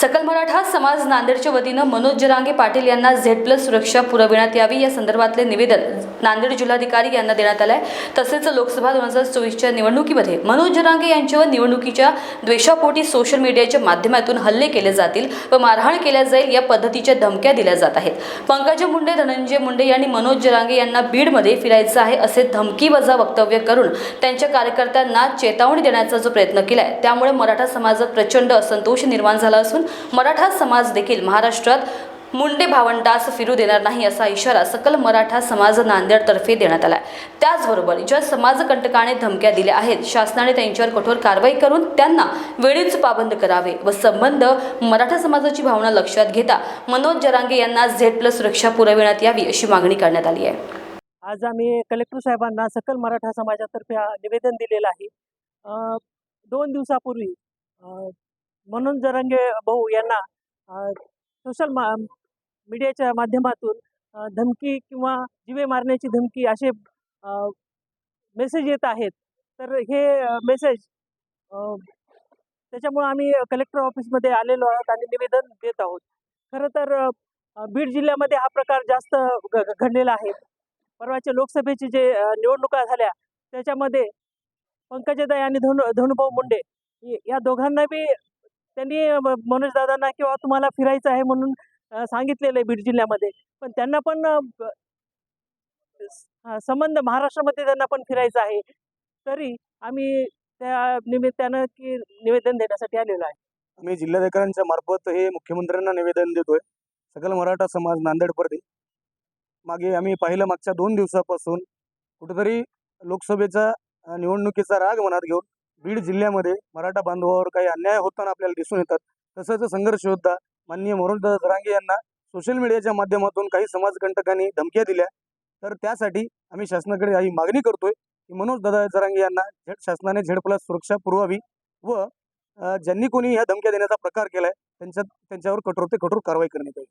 सकल मराठा समाज नांदेडच्या वतीनं मनोज जरांगे पाटील यांना झेड प्लस सुरक्षा पुरविण्यात यावी या संदर्भातले निवेदन नांदेड जिल्हाधिकारी यांना देण्यात आलं आहे तसेच लोकसभा दोन हजार चोवीसच्या निवडणुकीमध्ये मनोज जरांगे यांच्यावर निवडणुकीच्या द्वेषापोटी सोशल मीडियाच्या माध्यमातून हल्ले केले जातील व मारहाण केल्या जाईल या पद्धतीच्या धमक्या दिल्या जात आहेत. पंकजा मुंडे धनंजय मुंडे यांनी मनोज जरांगे यांना बीडमध्ये फिरायचं आहे असे धमकीवजा वक्तव्य करून त्यांच्या कार्यकर्त्यांना चेतावणी देण्याचा जो प्रयत्न केला आहे त्यामुळे मराठा समाजात प्रचंड असंतोष निर्माण झाला असून मराठा समाज देखील महाराष्ट्रात मुंडे भावंडास फिरू देणार नाही असा इशारा सकल मराठा समाज नांदेडतर्फे देण्यात आला त्याचबरोबर ज्या समाजकंटकाने धमक्या दिल्या आहेत शासनाने त्यांच्यावर कठोर कारवाई करून त्यांना वेळीच पाबंद करावे व संबंध मराठा समाजाची भावना लक्षात घेता मनोज जरांगे यांना झेड प्लस सुरक्षा पुरविण्यात यावी अशी मागणी करण्यात आली आहे. आज आम्ही कलेक्टर साहेबांना सकल मराठा समाजातर्फे निवेदन दिलेलं आहे. दोन दिवसापूर्वी मनोज जरांगे भाऊ यांना सोशल मा मीडियाच्या माध्यमातून धमकी किंवा जीवे मारण्याची धमकी असे मेसेज येत आहेत. तर हे मेसेज त्याच्यामुळं आम्ही कलेक्टर ऑफिसमध्ये आलेलो आहोत आणि निवेदन देत आहोत. खरं तर बीड जिल्ह्यामध्ये हा प्रकार जास्त घ- घडलेला आहे. परवाच्या लोकसभेची जे निवडणुका झाल्या त्याच्यामध्ये पंकजाताई आणि धनु धनुभाऊ मुंडे या दोघांना बी त्यांनी मनोज दादांना किंवा तुम्हाला फिरायचं आहे म्हणून सांगितलेलं आहे बीड जिल्ह्यामध्ये. पण त्यांना पण संबंध महाराष्ट्रामध्ये त्यांना पण फिरायचं आहे. तरी आम्ही त्या निमित्तानं की निवेदन देण्यासाठी आलेलो आहे. आम्ही जिल्हाधिकाऱ्यांच्या मार्फत हे मुख्यमंत्र्यांना निवेदन देतोय. सकल मराठा समाज नांदेड परळी मागे आम्ही पाहिलं मागच्या दोन दिवसापासून कुठेतरी लोकसभेचा निवडणुकीचा राग मनात घेऊन बीड जिल्ह्यामध्ये मराठा बांधवावर काही अन्याय होताना आपल्याला दिसून येतात. तसंच संघर्ष योद्धा माननीय मनोजदादा जरांगे यांना सोशल मीडियाच्या माध्यमातून काही समाजकंटकांनी धमक्या दिल्या. तर त्यासाठी आम्ही शासनाकडे काही मागणी करतोय की मनोज दादा जरांगे यांना झेड शासनाने झेड प्लस सुरक्षा पुरवावी व ज्यांनी कोणी ह्या धमक्या देण्याचा प्रकार केलाय त्यांच्या त्यांच्यावर कठोर ते कठोर कारवाई करण्यात यावी.